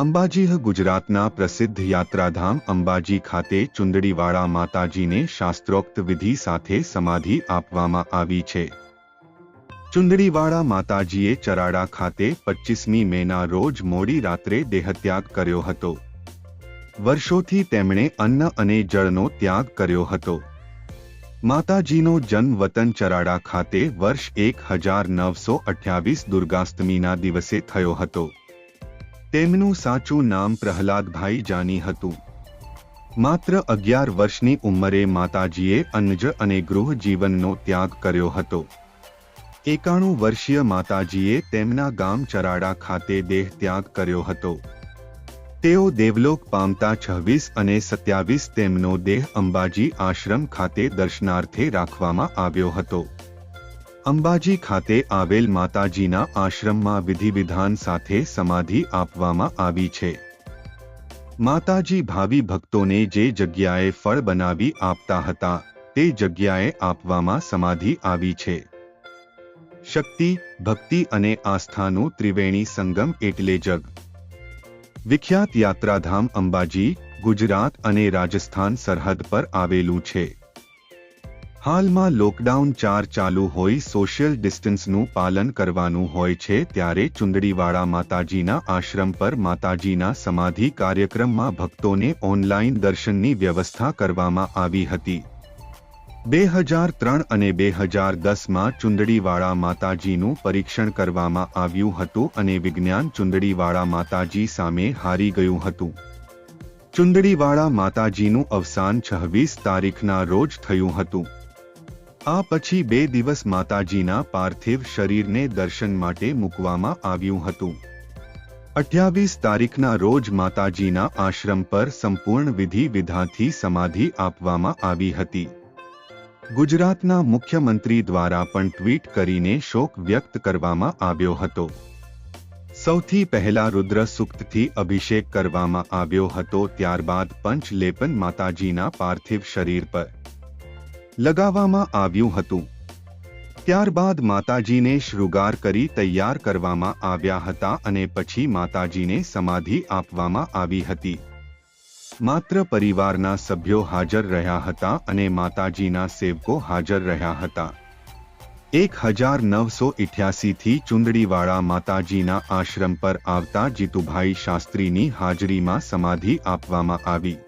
અંબાજી ગુજરાતના પ્રસિદ્ધ યાત્રાધામ અંબાજી ખાતે ચુંદડીવાળા માતાજીને શાસ્ત્રોક્ત વિધિ સાથે સમાધિ આપવામાં આવી છે. ચુંદડીવાળા માતાજીએ ચરાડા ખાતે પચીસમી મેના રોજ મોડી રાત્રે દેહત્યાગ કર્યો હતો. વર્ષોથી તેમણે અન્ન અને જળનો ત્યાગ કર્યો હતો. માતાજીનો જન્મ વતન ચરાડા ખાતે વર્ષ એક હજાર નવસો અઠ્યાવીસ દુર્ગાષ્ટમીના દિવસે થયો હતો. તેમનું સાચું નામ પ્રહલાદભાઈ જાની હતું. માત્ર અગિયાર વર્ષની ઉંમરે માતાજીએ અન્નજ અને ગૃહ જીવનનો ત્યાગ કર્યો હતો. એકાણું વર્ષીય માતાજીએ તેમના ગામ ચરાડા ખાતે દેહ ત્યાગ કર્યો હતો. તેઓ દેવલોક પામતા છવ્વીસ અને સત્યાવીસ તેમનો દેહ અંબાજી આશ્રમ ખાતે દર્શનાર્થે રાખવામાં આવ્યો હતો. અંબાજી ખાતે આવેલ માતાજીના આશ્રમમાં વિધિવિધાન સાથે સમાધિ આપવામાં આવી છે. માતાજી ભાવિ ભક્તોને જે જગ્યાએ ફળ બનાવી આપતા હતા, તે જગ્યાએ આપવામાં સમાધિ આવી છે. શક્તિ, ભક્તિ અને આસ્થાનું ત્રિવેણી સંગમ એટલે જગ. વિખ્યાત યાત્રાધામ અંબાજી, ગુજરાત અને રાજસ્થાન સરહદ પર આવેલું છે. હાલમાં લોકડાઉન ચાર ચાલુ હોય સોશિયલ ડિસ્ટન્સનું પાલન કરવાનું હોય છે ત્યારે ચુંદડીવાળા માતાજીના આશ્રમ પર માતાજીના સમાધિ કાર્યક્રમમાં ભક્તોને ઓનલાઈન દર્શનની વ્યવસ્થા કરવામાં આવી હતી. બે હજાર ત્રણ અને બે હજાર દસમાં ચુંદડીવાળા માતાજીનું પરીક્ષણ કરવામાં આવ્યું હતું અને વિજ્ઞાન ચુંદડીવાળા માતાજી સામે હારી ગયું હતું. ચુંદડીવાળા માતાજીનું અવસાન છવ્વીસ તારીખના રોજ થયું હતું. આ પછી બે દિવસ માતાજીના પાર્થિવ શરીરને દર્શન માટે મૂકવામાં આવ્યું હતું. અઠ્યાવીસ તારીખના રોજ માતાજીના આશ્રમ પર સંપૂર્ણ વિધિ વિધાથી સમાધિ આપવામાં આવી હતી. ગુજરાતના મુખ્યમંત્રી દ્વારા પણ ટ્વીટ કરીને શોક વ્યક્ત કરવામાં આવ્યો હતો. સૌથી પહેલા રુદ્ર સૂક્તથી અભિષેક કરવામાં આવ્યો હતો, ત્યારબાદ પંચલેપન માતાજીના પાર્થિવ શરીર પર. લગાવવામાં આવ્યું હતું. ત્યારબાદ માતાજીને શૃગાર કરી તૈયાર કરવામાં આવ્યા હતા અને પછી માતાજીને સમાધિ આપવામાં આવી હતી. માત્ર પરિવારના સભ્યો હાજર રહ્યા હતા અને માતાજીના સેવકો હાજર રહ્યા હતા. એક હજાર નવસો ઇઠ્યાસીથી ચુંદડીવાળા માતાજીના આશ્રમ પર આવતા જીતુભાઈ શાસ્ત્રીની હાજરીમાં સમાધિ આપવામાં આવી.